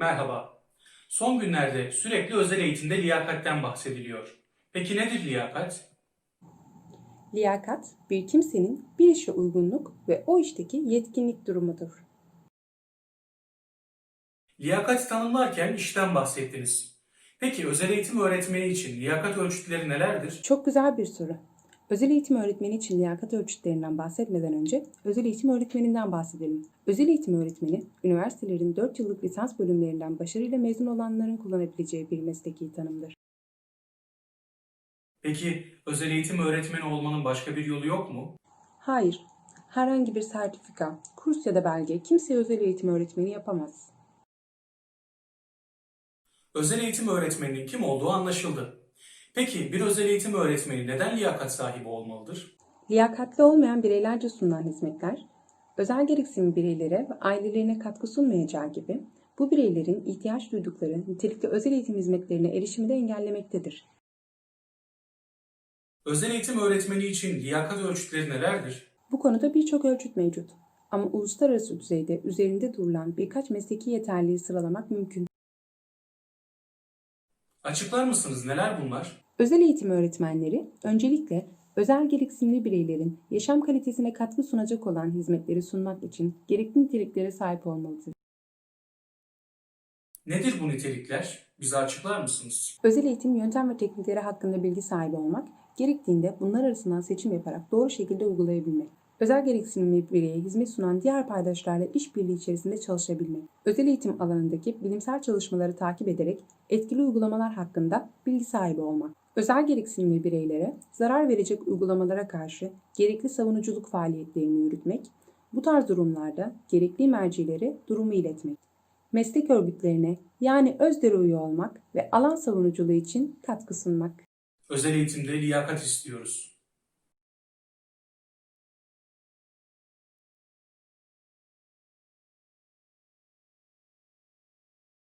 Merhaba. Son günlerde sürekli özel eğitimde liyakatten bahsediliyor. Peki nedir liyakat? Liyakat, bir kimsenin bir işe uygunluk ve o işteki yetkinlik durumudur. Liyakat tanımlarken işten bahsettiniz. Peki özel eğitim öğretmeni için liyakat ölçütleri nelerdir? Çok güzel bir soru. Özel eğitim öğretmeni için liyakat ölçütlerinden bahsetmeden önce özel eğitim öğretmeninden bahsedelim. Özel eğitim öğretmeni, üniversitelerin 4 yıllık lisans bölümlerinden başarıyla mezun olanların kullanabileceği bir mesleki tanımdır. Peki özel eğitim öğretmeni olmanın başka bir yolu yok mu? Hayır, herhangi bir sertifika, kurs ya da belge kimseye özel eğitim öğretmeni yapamaz. Özel eğitim öğretmeninin kim olduğu anlaşıldı. Peki bir özel eğitim öğretmeni neden liyakat sahibi olmalıdır? Liyakatli olmayan bireylerce sunulan hizmetler, özel gereksinim bireylere ve ailelerine katkı sunmayacağı gibi bu bireylerin ihtiyaç duydukları nitelikli özel eğitim hizmetlerine erişimi de engellemektedir. Özel eğitim öğretmeni için liyakat ölçütleri nelerdir? Bu konuda birçok ölçüt mevcut. Ama uluslararası düzeyde üzerinde durulan birkaç mesleki yeterliği sıralamak mümkün. Açıklar mısınız neler bunlar? Özel eğitim öğretmenleri öncelikle özel gereksinimli bireylerin yaşam kalitesine katkı sunacak olan hizmetleri sunmak için gerekli niteliklere sahip olmalıdır. Nedir bu nitelikler? Bize açıklar mısınız? Özel eğitim yöntem ve teknikleri hakkında bilgi sahibi olmak, gerektiğinde bunlar arasından seçim yaparak doğru şekilde uygulayabilmek. Özel gereksinimli bireye hizmet sunan diğer paydaşlarla işbirliği içerisinde çalışabilmek. Özel eğitim alanındaki bilimsel çalışmaları takip ederek etkili uygulamalar hakkında bilgi sahibi olmak. Özel gereksinimli bireylere zarar verecek uygulamalara karşı gerekli savunuculuk faaliyetlerini yürütmek, bu tarz durumlarda gerekli mercilere durumu iletmek. Meslek örgütlerine yani ÖZDER'e üye olmak ve alan savunuculuğu için katkı sunmak. Özel eğitimde liyakat istiyoruz.